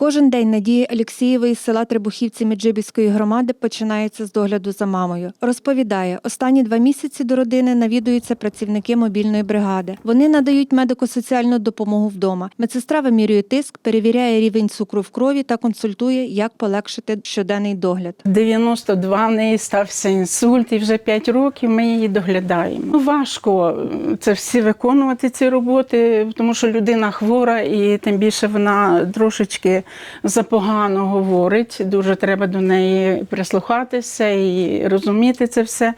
Кожен день Надії Алєксєєвої з села Требухівці Меджибіської громади починається з догляду за мамою. Розповідає, останні два місяці до родини навідуються працівники мобільної бригади. Вони надають медико-соціальну допомогу вдома. Медсестра вимірює тиск, перевіряє рівень цукру в крові та консультує, як полегшити щоденний догляд. 92 в неї стався інсульт, і вже 5 років ми її доглядаємо. Ну, Важко е, це всі виконувати ці роботи, тому що людина хвора, і тим більше вона трошечки запогано говорить. Дуже треба до неї прислухатися і розуміти це все.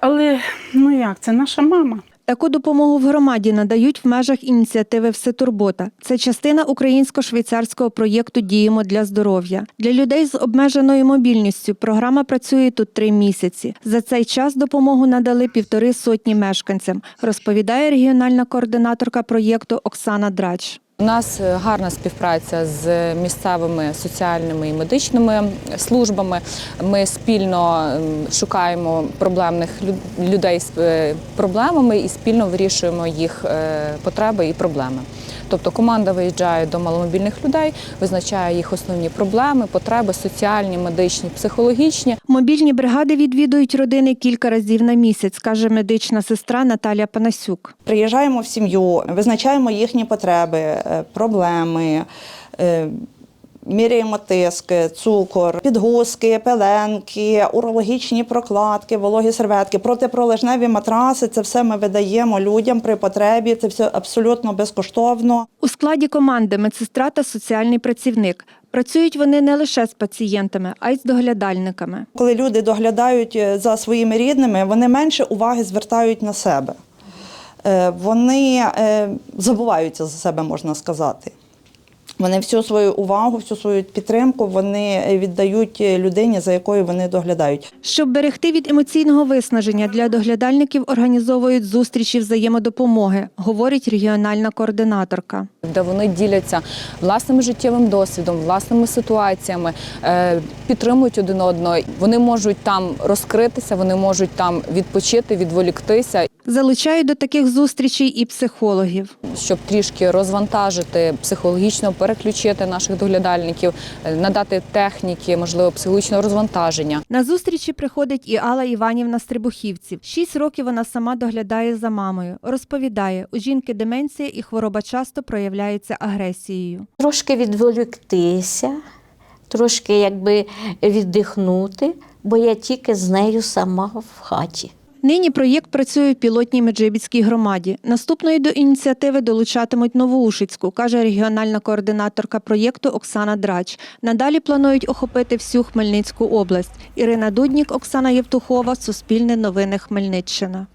Але ну як, це наша мама. Таку допомогу в громаді надають в межах ініціативи Всетурбота. Це частина українсько-швейцарського проєкту Діємо для здоров'я. Для людей з обмеженою мобільністю програма працює тут три місяці. За цей час допомогу надали півтори сотні мешканцям, розповідає регіональна координаторка проєкту Оксана Драч. У нас е, гарна співпраця з місцевими соціальними і медичними службами. Ми спільно ем, шукаємо проблемних людей з е, проблемами і спільно вирішуємо їх е, потреби і проблеми. Тобто команда виїжджає до маломобільних людей, визначає їх основні проблеми, потреби соціальні, медичні, психологічні. Мобільні бригади відвідують родини кілька разів на місяць, каже медична сестра Наталія Панасюк. Приїжджаємо в сім'ю, визначаємо їхні потреби, е, проблеми. е, Міряємо тиск, цукор, підгузки, пеленки, урологічні прокладки, вологі серветки, протипролежневі матраси. Це все ми видаємо людям при потребі. Це все абсолютно безкоштовно. У складі команди медсестра та соціальний працівник. Працюють вони не лише з пацієнтами, а й з доглядальниками. Коли люди доглядають е, за своїми рідними, вони менше уваги звертають на себе. Е, Вони е, забуваються за себе, можна сказати. Вони всю свою увагу, всю свою підтримку вони віддають людині, за якою вони доглядають. Щоб берегти від емоційного виснаження для доглядальників організовують зустрічі взаємодопомоги, говорить регіональна координаторка. де вони діляться власним життєвим досвідом, власними ситуаціями, е, підтримують один одного. Вони можуть там розкритися, вони можуть там відпочити, відволіктися, Залучають до таких зустрічей і психологів. щоб трішки розвантажити психологічно, переключити наших доглядальників, е, надати техніки, можливо, психологічного розвантаження. На зустрічі приходить і Алла Іванівна з Трибухівців. Шість років вона сама доглядає за мамою. Розповідає, у жінки деменція і хвороба часто проявляється агресією. трошки відволіктися, трошки якби віддихнути, бо я тільки з нею сама в хаті. Нині проєкт працює в пілотній Меджибіцькій громаді. Наступної до ініціативи долучатимуть Новоушицьку, каже регіональна координаторка проєкту Оксана Драч. Надалі планують охопити всю Хмельницьку область. Ірина Дуднік, Оксана Євтухова, Суспільне новини Хмельниччина.